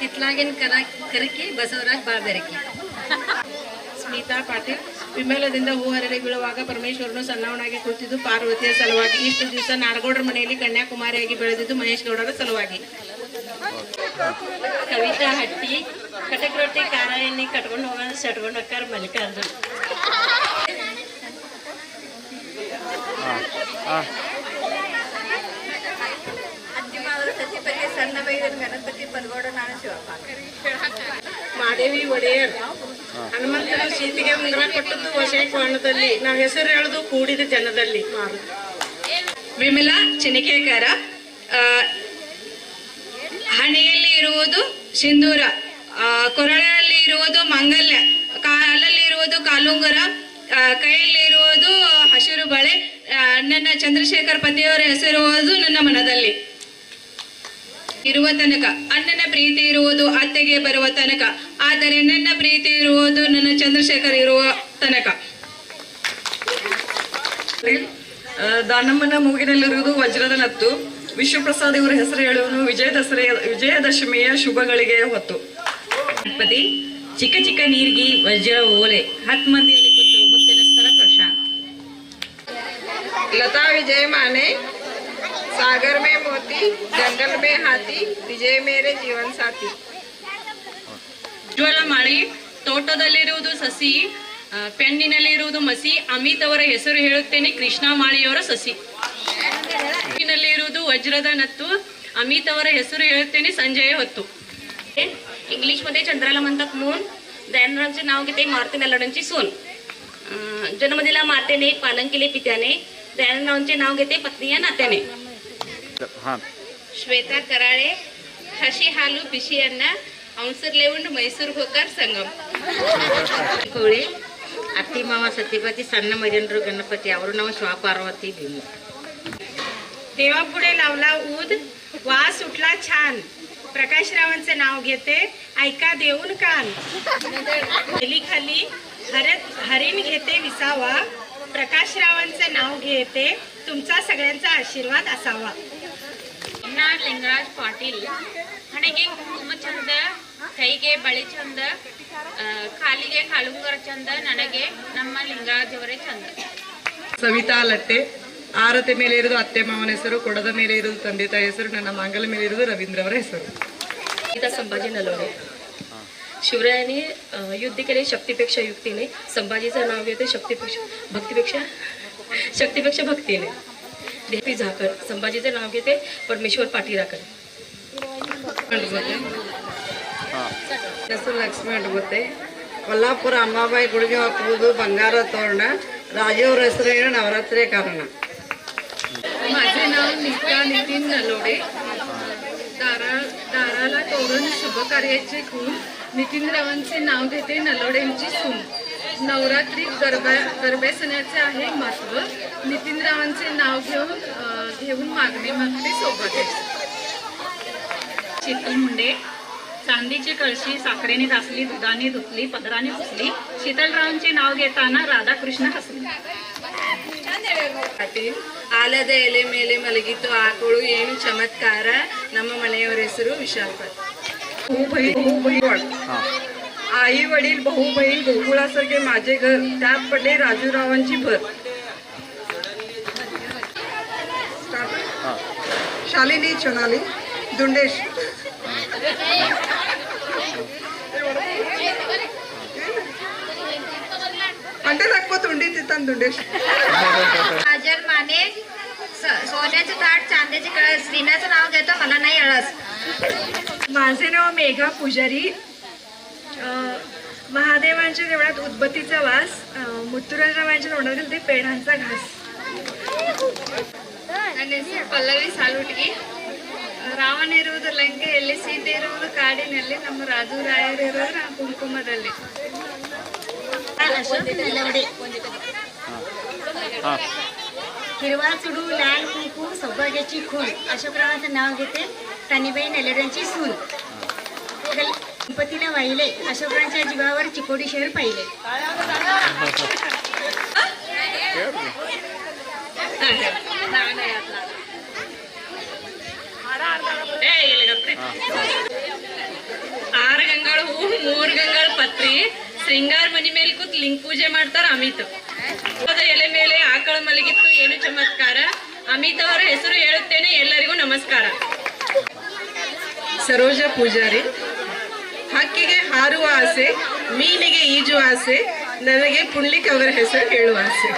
ಹಿತ್ಲಾಗಿನ ಕರ ಕರಕಿ ಬಸವರಾಜ್ ಬಾಬೆರಕಿ ಸ್ಮಿತಾ ಪಾಟೀಲ್ ವಿಮಲದಿಂದ ಹೂ ಹರಡಿ ಬೀಳುವಾಗ ಪರಮೇಶ್ವರನು ಸಣ್ಣವನಾಗಿ ಕೂತಿದ್ದು ಪಾರ್ವತಿಯ ಸಲುವಾಗಿ. ಇಷ್ಟು ದಿವಸ ನಾಡಗೌಡರ ಮನೆಯಲ್ಲಿ ಕನ್ಯಾಕುಮಾರಿಯಾಗಿ ಬೆಳೆದಿದ್ದು ಮಹೇಶ್ ಗೌಡರ ಸಲುವಾಗಿ. ಕವಿತಾ ಹಟ್ಟಿ ಕಟಕ್ ರೊಟ್ಟಿ ಖಾರ ಎಣ್ಣೆ ಕಟ್ಕೊಂಡು ಹೋಗೋದು ಸಟ್ಕೊಂಡು ಹೋಗ್ತಾರೆ ಮಲ್ಲಿಕಾರ್ಜುನ್. ಮಾದೇವಿ ಒಡೆಯರ್. ಹನುಮಂತನ ಸೀತೆಗೆ ಉಂಗುರ ಕೊಟ್ಟದ್ದು ವಶೇಕವನದಲ್ಲಿ ನಾವು ಹೆಸರು ಹೇಳುದು ಕೂಡಿದ ಜನದಲ್ಲಿ. ವಿಮಲಾ ಚಿನಿಕೇಕರ ಹಣೆಯಲ್ಲಿ ಇರುವುದು ಸಿಂಧೂರ ಕೊರಳಲ್ಲಿ ಇರುವುದು ಮಂಗಲ್ಯ, ಕಾಲಲ್ಲಿ ಇರುವುದು ಕಾಲುಂಗರ ಕೈಯಲ್ಲಿ ಇರುವುದು ಹಸಿರು ಬಳೆ ನನ್ನ ಚಂದ್ರಶೇಖರ್ ಪತಿಯವರ ಹೆಸರುವುದು ನನ್ನ ಮನದಲ್ಲಿ. ಇರುವ ತನಕ. ಅಣ್ಣನ ಪ್ರೀತಿ ಇರುವುದು ಅತ್ತೆಗೆ ಬರುವ ತನಕ. ಆದರೆ ನನ್ನ ಪ್ರೀತಿ ಇರುವುದು ನನ್ನ ಚಂದ್ರಶೇಖರ್ ಇರುವ ತನಕ. ದಾನಮ್ಮನ ಮೂಗಿನಲ್ಲಿರುವುದು ವಜ್ರದ ನತ್ತು. ವಿಶ್ವಪ್ರಸಾದ್ ಇವರ ಹೆಸರು ಹೇಳುವುದು ವಿಜಯದಸರ ವಿಜಯದಶಮಿಯ ಶುಭಗಳಿಗೆ ಹೊತ್ತು. ಗಣಪತಿ ಚಿಕ್ಕ ಚಿಕ್ಕ ನೀರಿಗೆ ವಜ್ರ ಓಲೆ. ಹತ್ತು ಮಂದಿಯಲ್ಲಿ ಕೂತು ಮುತ್ತಿನ ಪ್ರಶಾಂತ್. ಲತಾ ವಿಜಯ ಮಾನೆ सागर में मोती जंगल में हाथी विजय मेरे जीवन साथी ಉಜ್ವಲ ಮಾಳಿ ತೋಟದಲ್ಲಿರುವುದು ಸಸಿ ಆ, ಪೆಣ್ಣಿನಲ್ಲಿರುವುದು ಮಸಿ ಅಮಿತ್ ಅವರ ಹೆಸರು ಹೇಳುತ್ತೇನೆ ಕೃಷ್ಣ ಮಾಳಿಯವರ ಸಸಿ ಇರುವುದು ವಜ್ರದ ನತ್ತು ಅಮಿತ್ ಅವರ ಹೆಸರು ಹೇಳುತ್ತೇನೆ ಸಂಜಯ ಹೊತ್ತು इंग्लिशमध्ये चंद्राला म्हणतात मून दयानरावचे नाव घेते मारुती नलडांची सून अं, जन्म दिला मातेने पालन केले पित्याने दयानरावांचे नाव घेते पत्नी या नात्याने ಶ್ವೇತಾ ಕರಾಳೆ ಹಸಿ ಹಾಲು ಬಿಸಿಯನ್ನ ಔನ್ಸರ್ಲೇವುಂಡು ಮೈಸೂರು ಹೋಗಾರ್ ಸಂಗಮ್ ಕೋಳಿ ಅತ್ತಿ ಮಾವ ಸತಿಪತಿ ಸಣ್ಣ ಮೈದನರು ಗಣಪತಿ ಅವರು ನಾವು ಶಿವಪಾರ್ವತಿ ಭೀಮು देवापुढे लावला ऊद वास उठला छान प्रकाशरावांचे नाव घेते ऐका देऊन कान खाली हरत हरिण घेते विसावा प्रकाशरावांचे नाव घेते तुमचा सगळ्यांचा आशीर्वाद असावा ಲಿಂಗರಾಜ್ ಪಾಟೀಲ್ ಹಣೆಗೆ ಕುಂಕುಮ ಚಂದ ಕೈಗೆ ಬಳೆ ಚಂದ ಆ, ಕಾಲಿಗೆ ಕಾಳುಂಗರ ಚಂದ ನನಗೆ ನಮ್ಮ ಲಿಂಗರಾಜ್ ಅವರೇ ಚಂದ ಸವಿತಾ ಲಟ್ಟೆ ಆರತಿ ಮೇಲೆ ಇರುವುದು ಅತ್ತೆ ಮಾವನ ಹೆಸರು ಕೊಡದ ಮೇಲೆ ಇರುವುದು ತಂದೆ ತಾಯಿ ಹೆಸರು ನನ್ನ ಮಾಂಗಲ ಮೇಲೆ ಇರುವುದು ರವೀಂದ್ರ ಅವರ ಹೆಸರು गीता संभाजी नलवडे शिवरायाने अं, युद्ध केले शक्तीपेक्षा युक्तीने संभाजीचं नाव घेते शक्तीपेक्षा भक्तीपेक्षा शक्तीपेक्षा भक्तीने देवी झाकर संभाजीचं नाव घेते परमेश्वर पाठीराकर ಹೆಸರು ಲಕ್ಷ್ಮಿ ಅಡ್ಬತ್ತೆ ಕೊಲ್ಲಾಪುರ ಅಂಬಾಬಾಯಿ ಗುಡಿಗೆ ಹಾಕುವುದು ಬಂಗಾರ ತೋರಣ ರಾಜವ್ರ ಹೆಸರು ಏನು ನವರಾತ್ರಿ ಕಾರಣ माझे नाव नीता नितीन नलोडे दारा दाराला तोरण शुभ कार्याचे खून नितीनरावांचे नाव घेते नलोडेंची सून नवरात्रीत गरबा गरबे सणाचे आहे महत्व नितीनरावांचे नाव घेऊन अं, घेऊन मागणे मागते सौभाग्य शीतल मुंडे चांदीची कळशी साखरेने घासली दुधाने धुतली पदराने पुसली शीतलरावांचे नाव घेताना राधाकृष्ण हसले ಪಾಟೀಲ್ ಆಲದ ಎಲೆ ಮೇಲೆ ಮಲಗಿತು ಆಕಳು ಏನು ಚಮತ್ಕಾರ ನಮ್ಮ ಮನೆಯವರ ಹೆಸರು ವಿಶಾಲ್ आई वडील भाऊ बहीण गोकुळासारखे माझे घर त्यात पडले राजूरावांची भर. शालिनी चोनाली दुंडेश. अंडे लागतो तोंडी तिथं दुंडेश. काजल माने सोन्याचे ताट चांदीचे कळस लिहिण्याचं नाव घेतो मला नाही अळस. माझे नाव मेघा पुजारी. महादेवांच्या देवळात उदबत्तीचा वास अं, मुत्तुराजरावांच्या तोंडात घालते पेढांचा घास ನನ್ನ ಹೆಸರು ಪಲ್ಲವಿ ಸಾಲುಟ್ಗಿ ರಾವಣ ಇರುವುದು ಲಂಕೆಯಲ್ಲಿ ಸೀತೆ ಇರುವುದು ಕಾಡಿನಲ್ಲಿ ನಮ್ಮ ರಾಜು ರಾಯರು ಇರೋದು ಆ ಕುಂಕುಮದಲ್ಲಿ अशोक नलवडे हिरवा चुडू लाल कुंकू सौभाग्याची खूण अशोकरावांचं नाव घेते तानीबाई नलवड्यांची सून गल- गणपतीला वाहिले अशोकांच्या जीवावर चिकोडी शहर पाहिले. ಆರ್ ಗಂಗಳು ಹೂ ಮೂರ್ ಗಂಗಳ ಪತ್ರಿ. ಶೃಂಗಾರ ಮನಿ ಮೇಲೆ ಕೂತ್ ಲಿಂಗ್ ಪೂಜೆ ಮಾಡ್ತಾರ ಅಮಿತ್. ಎಲೆ ಮೇಲೆ ಆಕಳ ಮಲಗಿತ್ತು ಏನು ಚಮತ್ಕಾರ? ಅಮಿತ್ ಅವರ ಹೆಸರು ಹೇಳುತ್ತೇನೆ ಎಲ್ಲರಿಗೂ ನಮಸ್ಕಾರ. ಸರೋಜ ಪೂಜಾರಿ. ಹಕ್ಕಿಗೆ ಹಾರುವ ಆಸೆ ಮೀನಿಗೆ ಈಜು ಆಸೆ ನನಗೆ ಪುಂಡ್ಲಿಕ್ ಅವರ ಹೆಸರು ಹೇಳುವ ಆಸೆ.